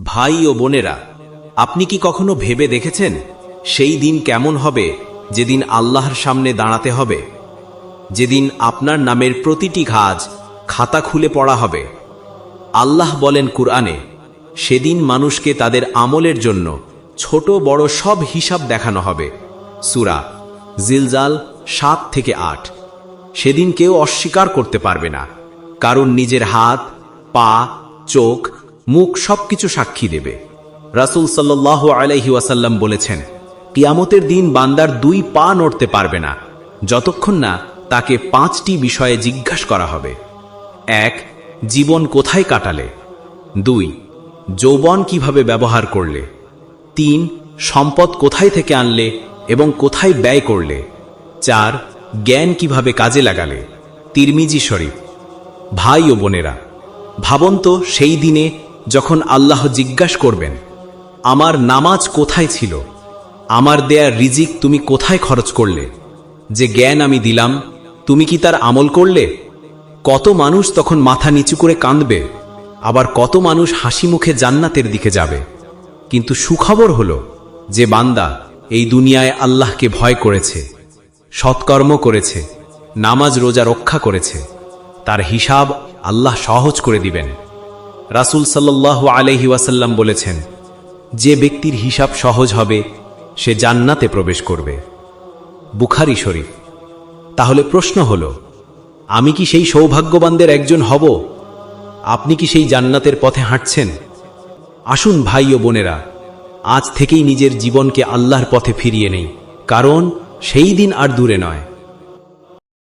ভাই ও বোনেরা, আপনি কি কখনো ভেবে দেখেছেন সেই দিন কেমন হবে যেদিন আল্লাহর সামনে দাঁড়াতে হবে? যেদিন আপনার নামের প্রতিটি ঘাজ খাতা খুলে পড়া হবে। আল্লাহ বলেন কুরআনে, সেদিন মানুষকে তাদের আমলের জন্য ছোট বড় সব হিসাব দেখানো হবে। সুরা জিলজাল সাত থেকে আট। সেদিন কেউ অস্বীকার করতে পারবে না, কারণ নিজের হাত, পা, চোখ মুখ সবকিছু সাক্ষী দেবে। রাসূল সাল্লাহ আলাইহি ওয়াসাল্লাম বলেছেন, কিয়ামতের দিন বান্দার দুই পা নড়তে পারবে না, যতক্ষণ না তাকে পাঁচটি বিষয়ে জিজ্ঞাসা করা হবে। এক, জীবন কোথায় কাটালে? দুই, যৌবন কীভাবে ব্যবহার করলে? তিন, সম্পদ কোথায় থেকে আনলে এবং কোথায় ব্যয় করলে? চার, জ্ঞান কীভাবে কাজে লাগালে? তিরমিজি শরীফ। ভাই ও বোনেরা, ভাবন্ত সেই দিনে যখন আল্লাহ জিজ্ঞাসা করবেন, আমার নামাজ কোথায় ছিল? আমার দেয়া রিজিক তুমি কোথায় খরচ করলে? যে জ্ঞান আমি দিলাম, তুমি কি তার আমল করলে? কত মানুষ তখন মাথা নিচু করে কাঁদবে, আবার কত মানুষ হাসি মুখে জান্নাতের দিকে যাবে। কিন্তু সুখবর হল যে বান্দা এই দুনিয়ায় আল্লাহকে ভয় করেছে, সৎকর্ম করেছে, নামাজ রোজা রক্ষা করেছে। তার হিসাব আল্লাহ সহজ করে দিবেন। রাসূল সাল্লাল্লাহু আলাইহি ওয়াসাল্লাম বলেছেন, যে ব্যক্তির হিসাব সহজ হবে, সে জান্নাতে প্রবেশ করবে। বুখারি শরীফ। তাহলে প্রশ্ন হল, আমি কি সেই সৌভাগ্যবানদের একজন হব? আপনি কি সেই জান্নাতের পথে হাঁটছেন? আসুন ভাই ও বোনেরা, আজ থেকেই নিজের জীবনকে আল্লাহর পথে ফিরিয়ে নেই, কারণ সেই দিন আর দূরে নয়।